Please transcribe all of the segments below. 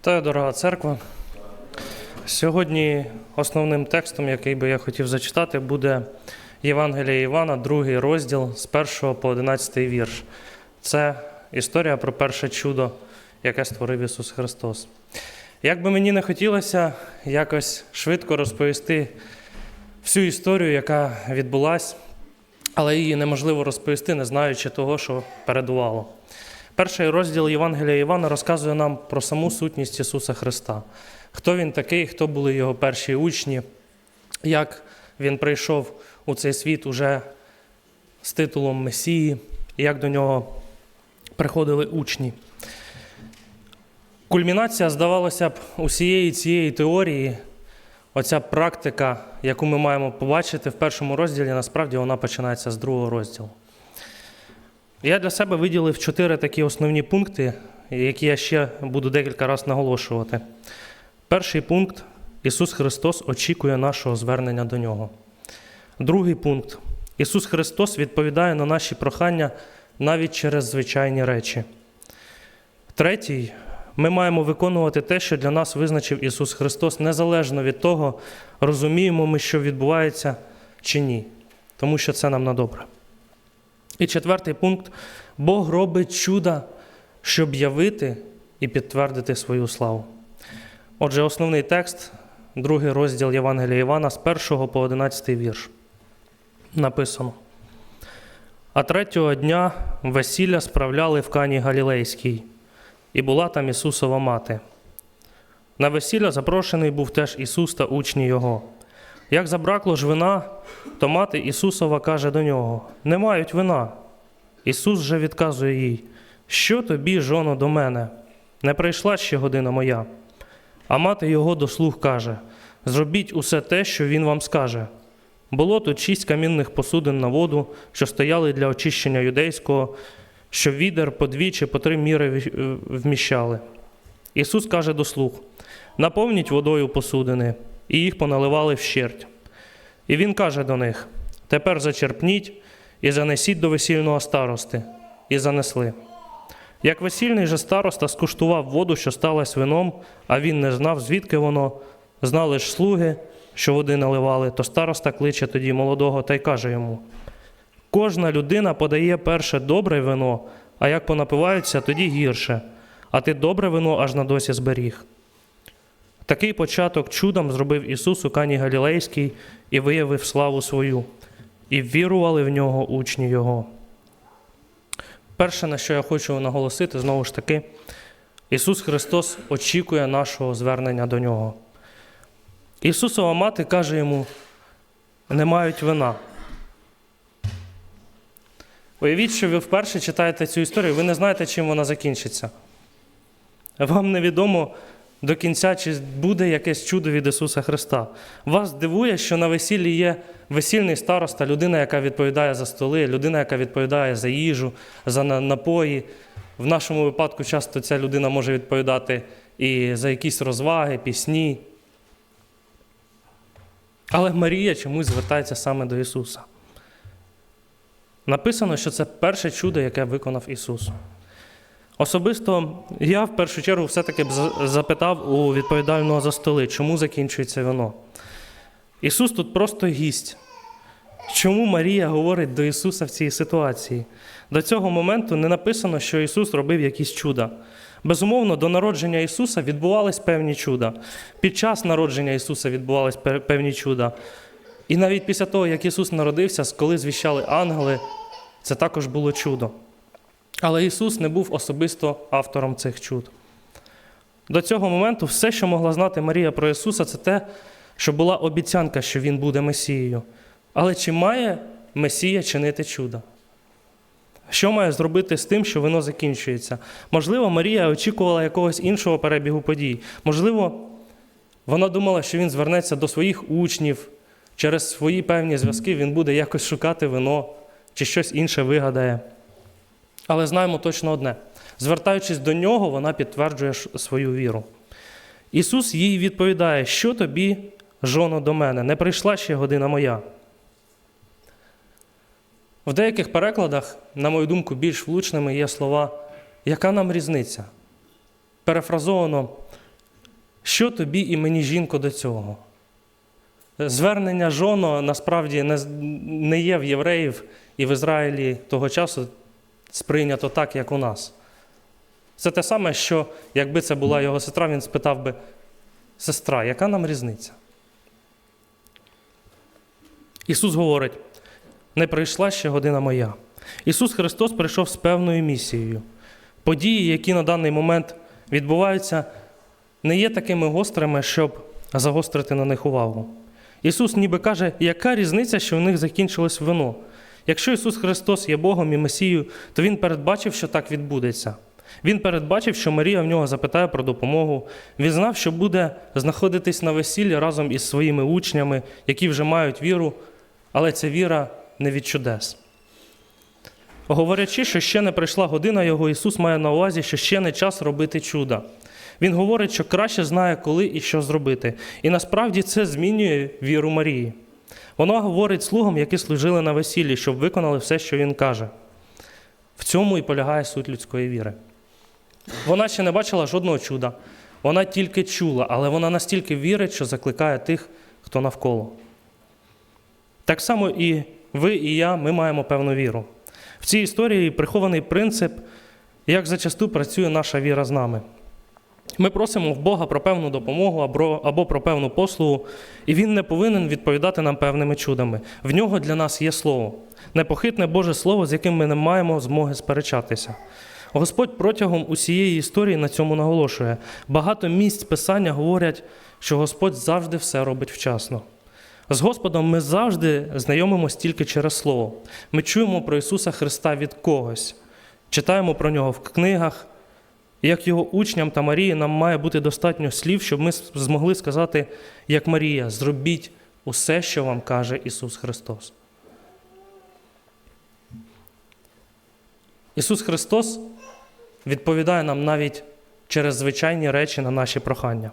Вітаю, дорога церква. Сьогодні основним текстом, який би я хотів зачитати, буде Євангелія Івана, другий розділ з 1 по 11 вірш. Це історія про перше чудо, яке створив Ісус Христос. Як би мені не хотілося якось швидко розповісти всю історію, яка відбулась, але її неможливо розповісти, не знаючи того, що передувало. Перший розділ Євангелія Івана розказує нам про саму сутність Ісуса Христа. Хто Він такий, хто були його перші учні, як Він прийшов у цей світ уже з титулом Месії, як до нього приходили учні. Кульмінація, здавалося б, усієї цієї теорії, оця практика, яку ми маємо побачити в першому розділі, насправді вона починається з другого розділу. Я для себе виділив чотири такі основні пункти, які я ще буду декілька разів наголошувати. Перший пункт Ісус Христос очікує нашого звернення до Нього. Другий пункт Ісус Христос відповідає на наші прохання навіть через звичайні речі. Третій ми маємо виконувати те, що для нас визначив Ісус Христос, незалежно від того, розуміємо ми, що відбувається чи ні, тому що це нам на добре. І четвертий пункт Бог робить чуда, щоб явити і підтвердити свою славу. Отже, основний текст, другий розділ Євангелія Івана з 1 по 11 вірш. Написано. А третього дня весілля справляли в Кані Галілейській, і була там Ісусова мати. На весілля запрошений був теж Ісус та учні Його. Як забракло ж вина, то мати Ісусова каже до нього: Не мають вина. Ісус же відказує їй: Що тобі, жоно, до мене? Не прийшла ще година моя. А мати його до слуг каже: Зробіть усе те, що він вам скаже. Було тут шість камінних посудин на воду, що стояли для очищення юдейського, що відер по дві чи по три міри вміщали. Ісус каже до слуг: Наповніть водою посудини, і їх поналивали вщерть. І він каже до них: Тепер зачерпніть і занесіть до весільного старости, і занесли. Як весільний же староста скуштував воду, що сталася вином, а він не знав, звідки воно, знали ж слуги, що води наливали, то староста кличе тоді молодого та й каже йому: Кожна людина подає перше добре вино, а як понапиваються, тоді гірше, а ти добре вино аж на досі зберіг. Такий початок чудом зробив Ісус у Кані Галілейській і виявив славу свою, і ввірували в нього учні Його. Перше, на що я хочу наголосити, знову ж таки, Ісус Христос очікує нашого звернення до Нього. Ісусова мати каже йому: не мають вина. Уявіть, що ви вперше читаєте цю історію, ви не знаєте, чим вона закінчиться. Вам невідомо до кінця, чи буде якесь чудо від Ісуса Христа. Вас дивує, що на весіллі є весільний староста, людина, яка відповідає за столи, людина, яка відповідає за їжу, за напої. В нашому випадку часто ця людина може відповідати і за якісь розваги, пісні. Але Марія чомусь звертається саме до Ісуса. Написано, що це перше чудо, яке виконав Ісус. Особисто я в першу чергу все-таки б запитав у відповідального за столи, чому закінчується вино. Ісус тут просто гість. Чому Марія говорить до Ісуса в цій ситуації? До цього моменту не написано, що Ісус робив якісь чуда. Безумовно, до народження Ісуса відбувались певні чуда. Під час народження Ісуса відбувались певні чуда. І навіть після того, як Ісус народився, коли звіщали ангели, це також було чудо. Але Ісус не був особисто автором цих чуд. До цього моменту все, що могла знати Марія про Ісуса, це те, що була обіцянка, що Він буде Месією. Але чи має Месія чинити чуда? Що має зробити з тим, що воно закінчується? Можливо, Марія очікувала якогось іншого перебігу подій. Можливо, вона думала, що він звернеться до своїх учнів, через свої певні зв'язки він буде якось шукати вино чи щось інше вигадає. Але знаємо точно одне: звертаючись до нього, вона підтверджує свою віру. Ісус їй відповідає, що тобі, жоно, до мене, не прийшла ще година моя. В деяких перекладах, на мою думку, більш влучними є слова, яка нам різниця? Перефразовано, Що тобі і мені, жінко, до цього? Звернення жоно насправді не є в євреїв і в Ізраїлі того часу сприйнято так, як у нас. Це те саме, що якби це була його сестра, він спитав би: сестра, яка нам різниця? Ісус говорить: не прийшла ще година моя. Ісус Христос прийшов з певною місією. Події, які на даний момент відбуваються, не є такими гострими, щоб загострити на них увагу. Ісус ніби каже, яка різниця, що в них закінчилось вино. Якщо Ісус Христос є Богом і Месією, то Він передбачив, що так відбудеться. Він передбачив, що Марія в нього запитає про допомогу. Він знав, що буде знаходитись на весіллі разом із своїми учнями, які вже мають віру, але ця віра не від чудес. Говорячи, що ще не прийшла година його, Ісус має на увазі, що ще не час робити чуда. Він говорить, що краще знає, коли і що зробити. І насправді це змінює віру Марії. Вона говорить слугам, які служили на весіллі, щоб виконали все, що він каже. В цьому і полягає суть людської віри. Вона ще не бачила жодного чуда. Вона тільки чула, але вона настільки вірить, що закликає тих, хто навколо. Так само і ви, і я, ми маємо певну віру. В цій історії прихований принцип, як зачасту працює наша віра з нами. Ми просимо в Бога про певну допомогу або, про певну послугу, і Він не повинен відповідати нам певними чудами. В нього для нас є слово, непохитне Боже Слово, з яким ми не маємо змоги сперечатися. Господь протягом усієї історії на цьому наголошує. Багато місць Писання говорять, що Господь завжди все робить вчасно. З Господом ми завжди знайомимося тільки через Слово. Ми чуємо про Ісуса Христа від когось, читаємо про нього в книгах. Як його учням та Марії, нам має бути достатньо слів, щоб ми змогли сказати, як Марія, зробіть усе, що вам каже Ісус Христос. Ісус Христос відповідає нам навіть через звичайні речі на наші прохання.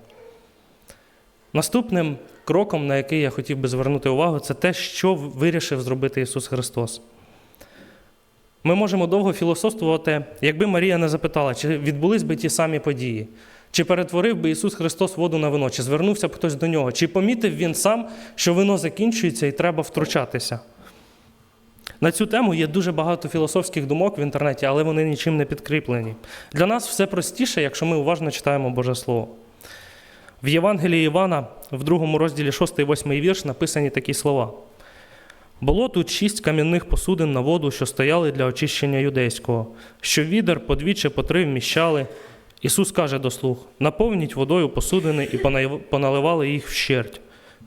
Наступним кроком, на який я хотів би звернути увагу, це те, що вирішив зробити Ісус Христос. Ми можемо довго філософствувати, якби Марія не запитала, чи відбулись би ті самі події, чи перетворив би Ісус Христос воду на вино, чи звернувся б хтось до нього, чи помітив Він сам, що вино закінчується і треба втручатися. На цю тему є дуже багато філософських думок в інтернеті, але вони нічим не підкріплені. Для нас все простіше, якщо ми уважно читаємо Боже Слово. В Євангелії Івана, в другому розділі 6-8 вірш, написані такі слова. Було тут шість кам'яних посудин на воду, що стояли для очищення юдейського, що відер подвічі по три вміщали. Ісус каже до слуг: наповніть водою посудини і поналивали їх вщерть.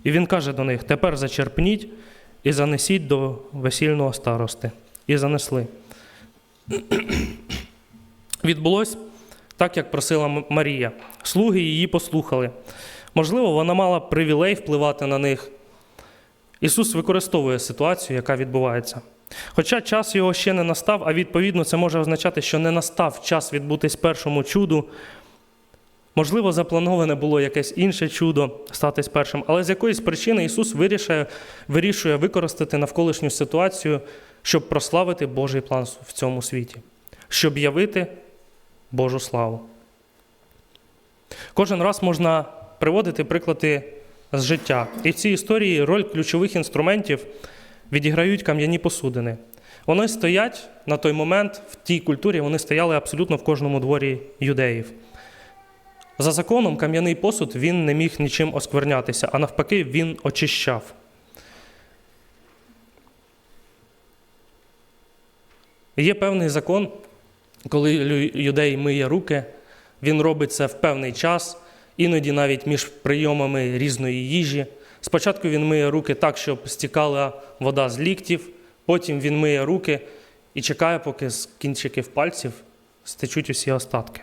І Він каже до них: тепер зачерпніть і занесіть до весільного старости. І занесли. Відбулось так, як просила Марія. Слуги її послухали. Можливо, вона мала привілей впливати на них. Ісус використовує ситуацію, яка відбувається. Хоча час його ще не настав, а відповідно це може означати, що не настав час відбутись першому чуду. Можливо, заплановане було якесь інше чудо статись першим, але з якоїсь причини Ісус вирішує, вирішує використати навколишню ситуацію, щоб прославити Божий план в цьому світі, щоб явити Божу славу. Кожен раз можна приводити приклади з життя. І в цій історії роль ключових інструментів відіграють кам'яні посудини. Вони стоять на той момент в тій культурі, вони стояли абсолютно в кожному дворі юдеїв. За законом, кам'яний посуд він не міг нічим осквернятися, а навпаки, він очищав. Є певний закон, коли юдей миє руки, він робить це в певний час, іноді навіть між прийомами різної їжі. Спочатку він миє руки так, щоб стікала вода з ліктів, потім він миє руки і чекає, поки з кінчиків пальців стечуть усі остатки.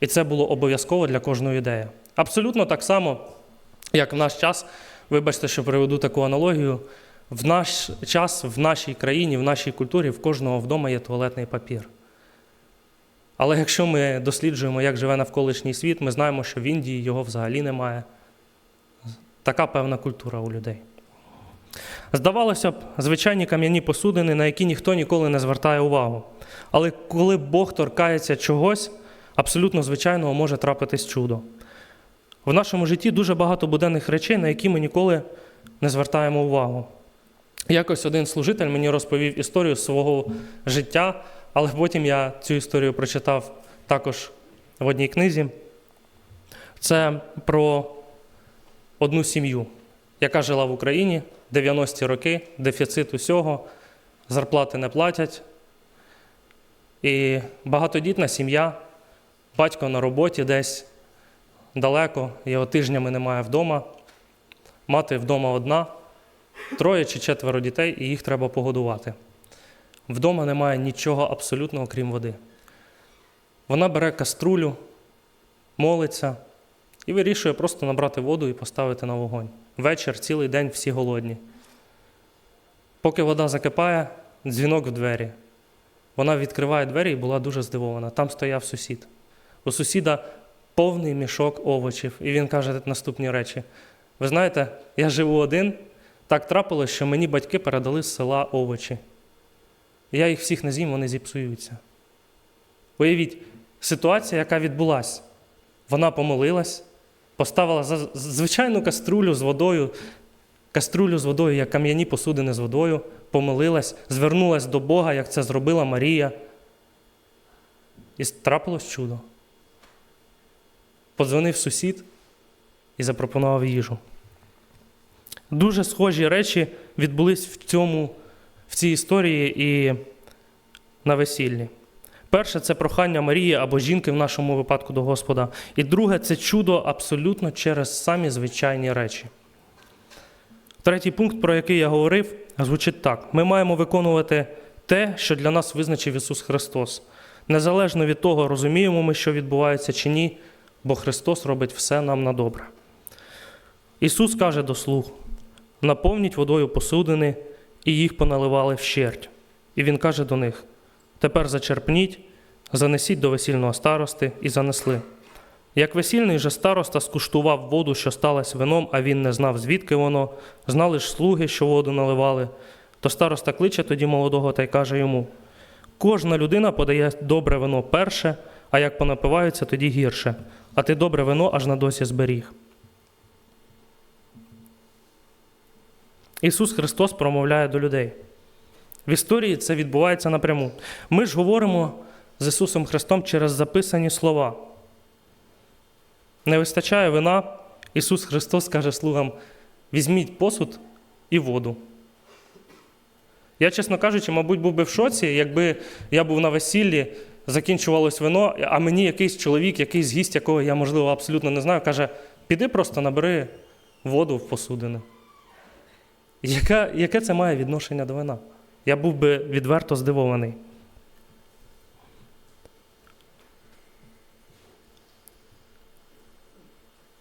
І це було обов'язково для кожної ідеї. Абсолютно так само, як в наш час, вибачте, що приведу таку аналогію. В наш час, в нашій країні, в нашій культурі в кожного вдома є туалетний папір. Але якщо ми досліджуємо, як живе навколишній світ, ми знаємо, що в Індії його взагалі немає. Така певна культура у людей. Здавалося б, звичайні кам'яні посудини, на які ніхто ніколи не звертає увагу. Але коли Бог торкається чогось, абсолютно звичайного може трапитись чудо. В нашому житті дуже багато буденних речей, на які ми ніколи не звертаємо увагу. Якось один служитель мені розповів історію свого життя, але потім я цю історію прочитав також в одній книзі. Це про одну сім'ю, яка жила в Україні 90-ті роки, дефіцит усього, зарплати не платять. І багатодітна сім'я, батько на роботі десь далеко, його тижнями немає вдома, мати вдома одна, троє чи четверо дітей, і їх треба погодувати. Вдома немає нічого абсолютно, окрім води. Вона бере каструлю, молиться і вирішує просто набрати воду і поставити на вогонь. Вечір, цілий день всі голодні. Поки вода закипає, дзвінок в двері. Вона відкриває двері і була дуже здивована. Там стояв сусід. У сусіда повний мішок овочів. І він каже наступні речі: Ви знаєте, я живу один, так трапилось, що мені батьки передали з села овочі. Я їх всіх не з'їм, вони зіпсуються. Уявіть, ситуація, яка відбулася. Вона помолилась, поставила звичайну каструлю з водою, каструлю з водою, як кам'яні посудини з водою, помолилась, звернулась до Бога, як це зробила Марія. І трапилось чудо. Подзвонив сусід і запропонував їжу. Дуже схожі речі відбулись в, цьому, в цій історії і на весіллі. Перше це прохання Марії або жінки в нашому випадку до Господа. І друге це чудо абсолютно через самі звичайні речі. Третій пункт, про який я говорив, звучить так: ми маємо виконувати те, що для нас визначив Ісус Христос. Незалежно від того, розуміємо ми, що відбувається чи ні, бо Христос робить все нам на добре. Ісус каже до слуг: наповніть водою посудини, і їх поналивали вщерть. І Він каже до них: тепер зачерпніть, занесіть до весільного старости і занесли. Як весільний же староста скуштував воду, що сталася вином, а він не знав, звідки воно, знали ж слуги, що воду наливали, то староста кличе тоді молодого та й каже йому: кожна людина подає добре вино перше, а як понапиваються, тоді гірше, а ти добре вино аж на досі зберіг. Ісус Христос промовляє до людей. В історії це відбувається напряму. Ми ж говоримо з Ісусом Христом через записані слова. Не вистачає вина, Ісус Христос каже слугам: візьміть посуд і воду. Я, чесно кажучи, мабуть, був би в шоці, якби я був на весіллі, закінчувалось вино, а мені якийсь чоловік, якийсь гість, якого я, можливо, абсолютно не знаю, каже: піди просто набери воду в посудини. Яке, яке це має відношення до вина? Я був би відверто здивований.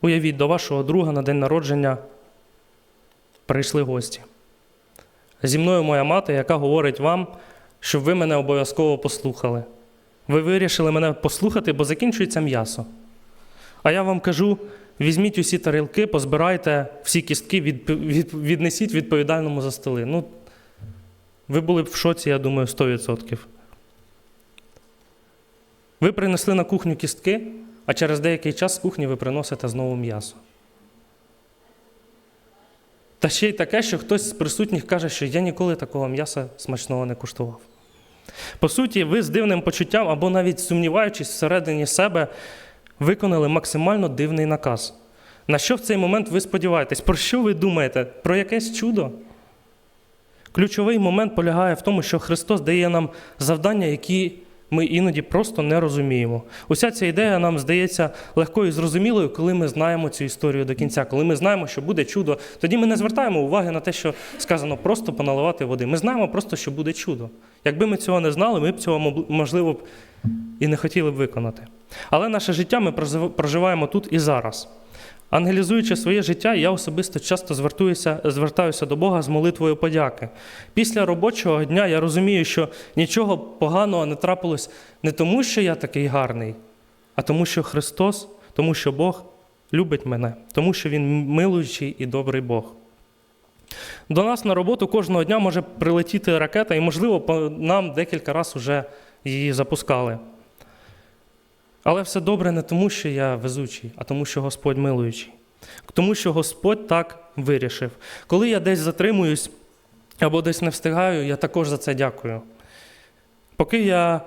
Уявіть, до вашого друга на день народження прийшли гості. Зі мною моя мати, яка говорить вам, щоб ви мене обов'язково послухали. Ви вирішили мене послухати, бо закінчується м'ясо. А я вам кажу: візьміть усі тарілки, позбирайте всі кістки, від, від, віднесіть відповідальному за столи. Ну, ви були б в шоці, я думаю, 100%. Ви принесли на кухню кістки, а через деякий час з кухні ви приносите знову м'ясо. Та ще й таке, що хтось з присутніх каже, що я ніколи такого м'яса смачного не куштував. По суті, ви з дивним почуттям або навіть сумніваючись всередині себе, виконали максимально дивний наказ. На що в цей момент ви сподіваєтесь? Про що ви думаєте? Про якесь чудо? Ключовий момент полягає в тому, що Христос дає нам завдання, які ми іноді просто не розуміємо. Уся ця ідея нам здається легкою і зрозумілою, коли ми знаємо цю історію до кінця, коли ми знаємо, що буде чудо. Тоді ми не звертаємо уваги на те, що сказано просто поналивати води. Ми знаємо просто, що буде чудо. Якби ми цього не знали, ми б цього можливо б і не хотіли б виконати. Але наше життя ми проживаємо тут і зараз. Ангелізуючи своє життя, я особисто часто звертуюся, звертаюся до Бога з молитвою подяки. Після робочого дня я розумію, що нічого поганого не трапилось не тому, що я такий гарний, а тому, що Христос, тому що Бог любить мене, тому що Він милуючий і добрий Бог. До нас на роботу кожного дня може прилетіти ракета, і, можливо, нам декілька разів вже її запускали. Але все добре не тому, що я везучий, а тому, що Господь милуючий. Тому що Господь так вирішив. Коли я десь затримуюсь або десь не встигаю, я також за це дякую. Поки я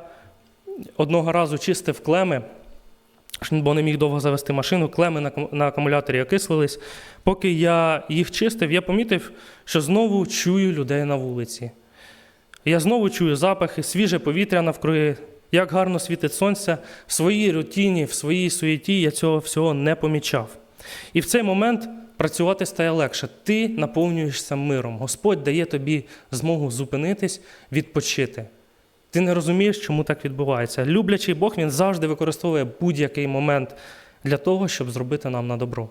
одного разу чистив клеми, бо не міг довго завести машину, клеми на акумуляторі окислились. Поки я їх чистив, я помітив, що знову чую людей на вулиці. Я знову чую запахи, свіже повітря навкруги, як гарно світить сонце. В своїй рутині, в своїй суєті я цього всього не помічав. І в цей момент працювати стає легше. Ти наповнюєшся миром. Господь дає тобі змогу зупинитись, відпочити. Ти не розумієш, чому так відбувається. Люблячий Бог він завжди використовує будь-який момент для того, щоб зробити нам на добро.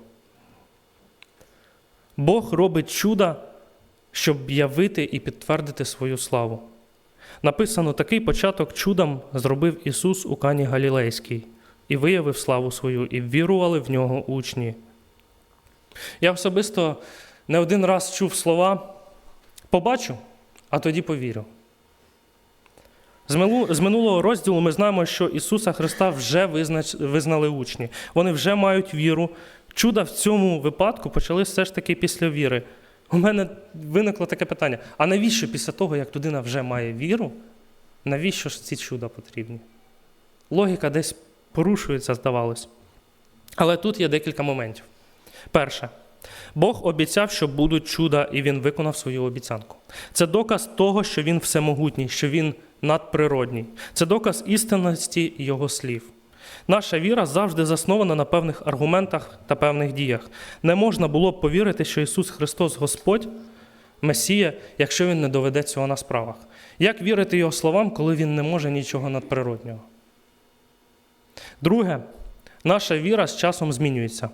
Бог робить чуда, щоб явити і підтвердити свою славу. Написано, такий початок чудом зробив Ісус у Кані Галілейській і виявив славу свою, і вірували в нього учні. Я особисто не один раз чув слова побачу, а тоді повірю. З минулого розділу ми знаємо, що Ісуса Христа вже визнали учні. Вони вже мають віру. Чуда в цьому випадку почали все ж таки після віри. У мене виникло таке питання: а навіщо після того, як людина вже має віру, навіщо ж ці чуда потрібні? Логіка десь порушується, здавалось. Але тут є декілька моментів. Перше, Бог обіцяв, що будуть чуда, і Він виконав свою обіцянку. Це доказ того, що Він всемогутній, що Він надприродній. Це доказ істинності Його слів. Наша віра завжди заснована на певних аргументах та певних діях. Не можна було б повірити, що Ісус Христос Господь, Месія, якщо Він не доведе цього на справах. Як вірити Його словам, коли Він не може нічого надприроднього? Друге, наша віра з часом змінюється.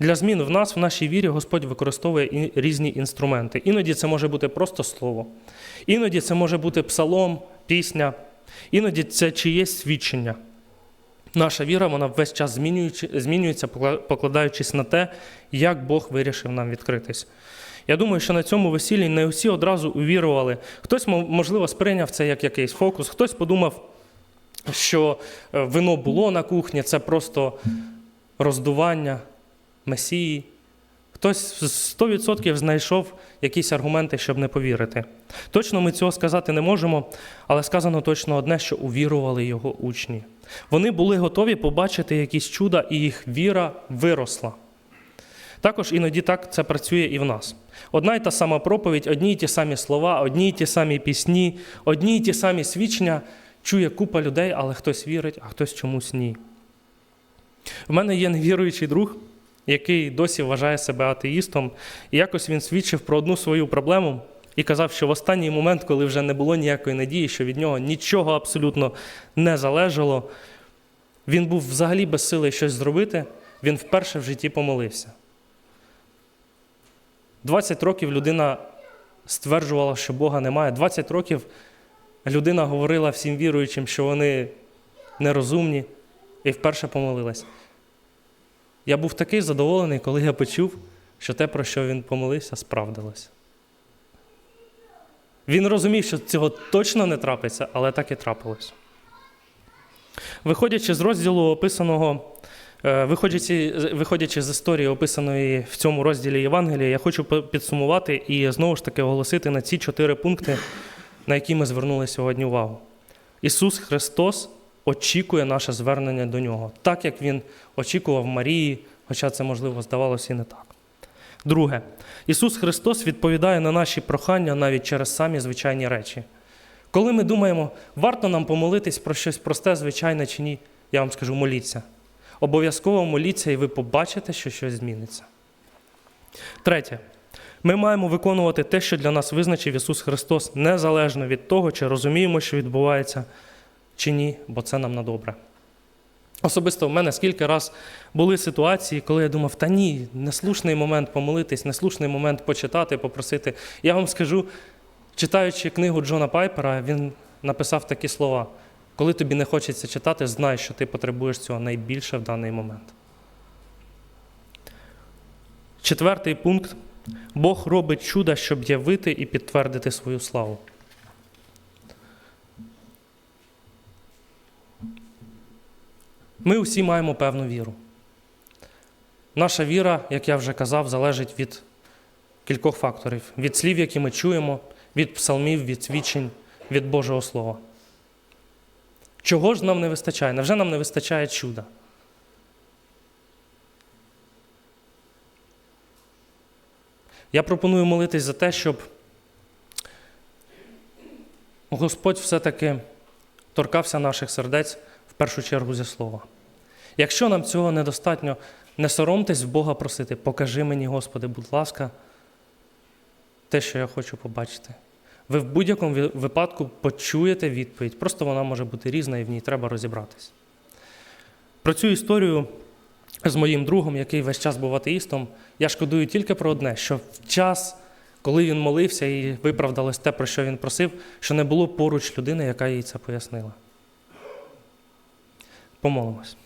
Для змін в нас, в нашій вірі, Господь використовує різні інструменти. Іноді це може бути просто слово, іноді це може бути псалом, пісня, іноді це чиєсь свідчення. Наша віра, вона весь час змінюється, покладаючись на те, як Бог вирішив нам відкритись. Я думаю, що на цьому весіллі не усі одразу увірували. Хтось, можливо, сприйняв це як якийсь фокус, хтось подумав, що е, вино було на кухні, це просто роздування Месії. Хтось з 100% знайшов якісь аргументи, щоб не повірити. Точно ми цього сказати не можемо, але сказано точно одне, що увірували його учні. Вони були готові побачити якісь чуда, і їх віра виросла. Також іноді так це працює і в нас. Одна й та сама проповідь, одні й ті самі слова, одні й ті самі пісні, одні й ті самі свідчення чує купа людей, але хтось вірить, а хтось чомусь ні. В мене є невіруючий друг, який досі вважає себе атеїстом, і якось він свідчив про одну свою проблему і казав, що в останній момент, коли вже не було ніякої надії, що від нього нічого абсолютно не залежало, він був взагалі без сили щось зробити, він вперше в житті помолився. 20 років людина стверджувала, що Бога немає. 20 років людина говорила всім віруючим, що вони нерозумні, і вперше помолилась. Я був такий задоволений, коли я почув, що те, про що він помолився, справдилось. Він розумів, що цього точно не трапиться, але так і трапилось. Виходячи з розділу описаного, е, виходячи, виходячи з історії, описаної в цьому розділі Євангелія, я хочу підсумувати і знову ж таки оголосити на ці чотири пункти, на які ми звернули сьогодні увагу. Ісус Христос очікує наше звернення до Нього, так як Він очікував Марії, хоча це, можливо, здавалося і не так. Друге, Ісус Христос відповідає на наші прохання навіть через самі звичайні речі. Коли ми думаємо, варто нам помолитись про щось просте, звичайне чи ні, я вам скажу, моліться. Обов'язково моліться, і ви побачите, що щось зміниться. Третє. Ми маємо виконувати те, що для нас визначив Ісус Христос, незалежно від того, чи розуміємо, що відбувається, чи ні, бо це нам на добре. Особисто в мене скільки раз були ситуації, коли я думав, та ні, неслушний момент помолитись, неслушний момент почитати, попросити. Я вам скажу, читаючи книгу Джона Пайпера, він написав такі слова: коли тобі не хочеться читати, знай, що ти потребуєш цього найбільше в даний момент. Четвертий пункт. Бог робить чуда, щоб явити і підтвердити свою славу. Ми усі маємо певну віру. Наша віра, як я вже казав, залежить від кількох факторів: від слів, які ми чуємо, від псалмів, від свідчень, від Божого Слова. Чого ж нам не вистачає? Невже нам не вистачає чуда? Я пропоную молитись за те, щоб Господь все-таки торкався наших сердець в першу чергу зі слова. Якщо нам цього недостатньо, не соромтесь в Бога просити, покажи мені, Господи, будь ласка, те, що я хочу побачити. Ви в будь-якому випадку почуєте відповідь, просто вона може бути різна і в ній треба розібратись. Про цю історію з моїм другом, який весь час був атеїстом, я шкодую тільки про одне, що в час, коли він молився і виправдалось те, про що він просив, що не було поруч людини, яка їй це пояснила. Pomolamos.